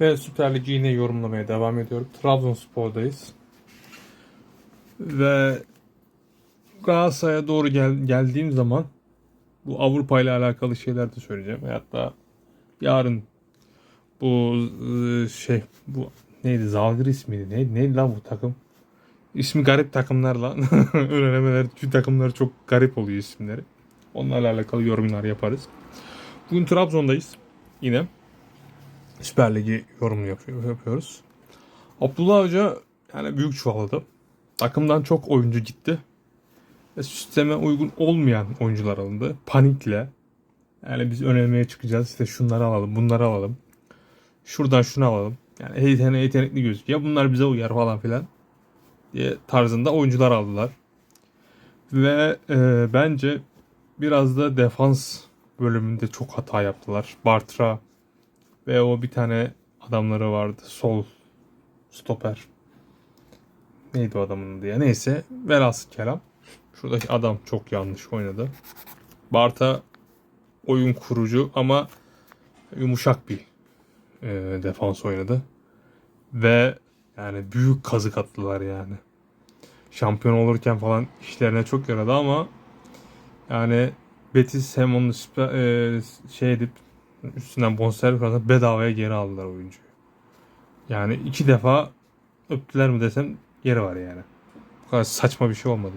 Ve Süper Lig'i yine yorumlamaya devam ediyorum. Trabzonspor'dayız. Ve Galatasaray'a doğru gel- geldiğim zaman bu Avrupa ile alakalı şeyler de söyleyeceğim. Hatta yarın bu e, şey bu neydi Zalgiris miydi? Ne, neydi lan bu takım? İsmi garip takımlarla öğrenemeler çünkü takımları çok garip oluyor isimleri. Onlarla alakalı yorumlar yaparız. Bugün Trabzon'dayız. Yine Süper Ligi yorumunu yapıyor- yapıyoruz. Abdullah Hoca yani büyük çuvalladı. Takımdan çok oyuncu gitti. Ve sisteme uygun olmayan oyuncular alındı. Panikle. Yani biz önemeye çıkacağız. İşte şunları alalım, bunları alalım. Şuradan şunu alalım. Yani yetenek, yetenekli gözüküyor. Bunlar bize uyar falan filan. Diye tarzında oyuncular aldılar. Ve e, bence biraz da defans bölümünde çok hata yaptılar. Bartra ve o bir tane adamları vardı. Sol stoper. Neydi o adamın adı ya? Neyse. Velhasıl kelam. Şuradaki adam çok yanlış oynadı. Barta oyun kurucu ama yumuşak bir e, defans oynadı. Ve yani büyük kazık attılar yani. Şampiyon olurken falan işlerine çok yaradı ama yani Betis hem onu e, şey edip üstünden bonservis kazanıp bedavaya geri aldılar oyuncuyu. Yani iki defa öptüler mi desem yeri var yani. Bu kadar saçma bir şey olmadı.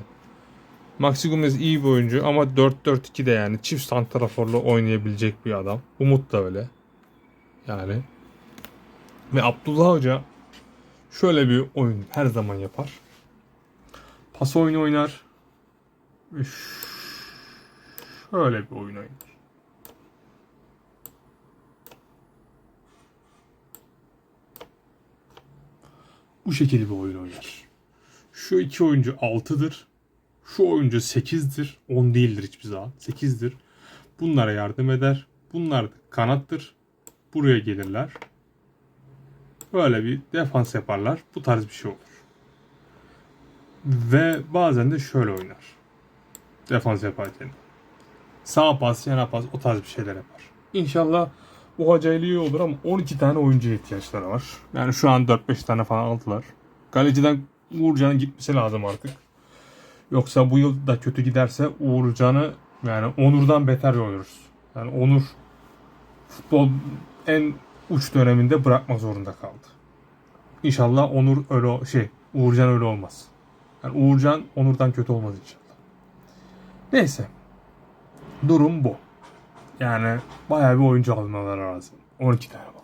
Maxi Gomez iyi bir oyuncu ama 4-4-2'de yani çift santraforlu oynayabilecek bir adam. Umut da öyle. Yani. Ve Abdullah Hoca şöyle bir oyun her zaman yapar. Pas oyunu oynar. Şöyle bir oyun oynar. Bu şekilde bir oyun oynar. Şu iki oyuncu 6'dır. Şu oyuncu 8'dir. 10 değildir hiçbir zaman. 8'dir. Bunlara yardım eder. Bunlar kanattır. Buraya gelirler. Böyle bir defans yaparlar. Bu tarz bir şey olur. Ve bazen de şöyle oynar. Defans yaparken. Sağ pas, yana pas o tarz bir şeyler yapar. İnşallah bu hocayla iyi olur ama 12 tane oyuncuya ihtiyaçları var. Yani şu an 4-5 tane falan aldılar. Kaleciden Uğurcan'ın gitmesi lazım artık. Yoksa bu yıl da kötü giderse Uğurcan'ı yani Onur'dan beter oluruz. Yani Onur futbol en uç döneminde bırakma zorunda kaldı. İnşallah Onur öyle şey Uğurcan öyle olmaz. Yani Uğurcan Onur'dan kötü olmaz inşallah. Neyse. Durum bu. Yani bayağı bir oyuncu almaları lazım. 12 tane var.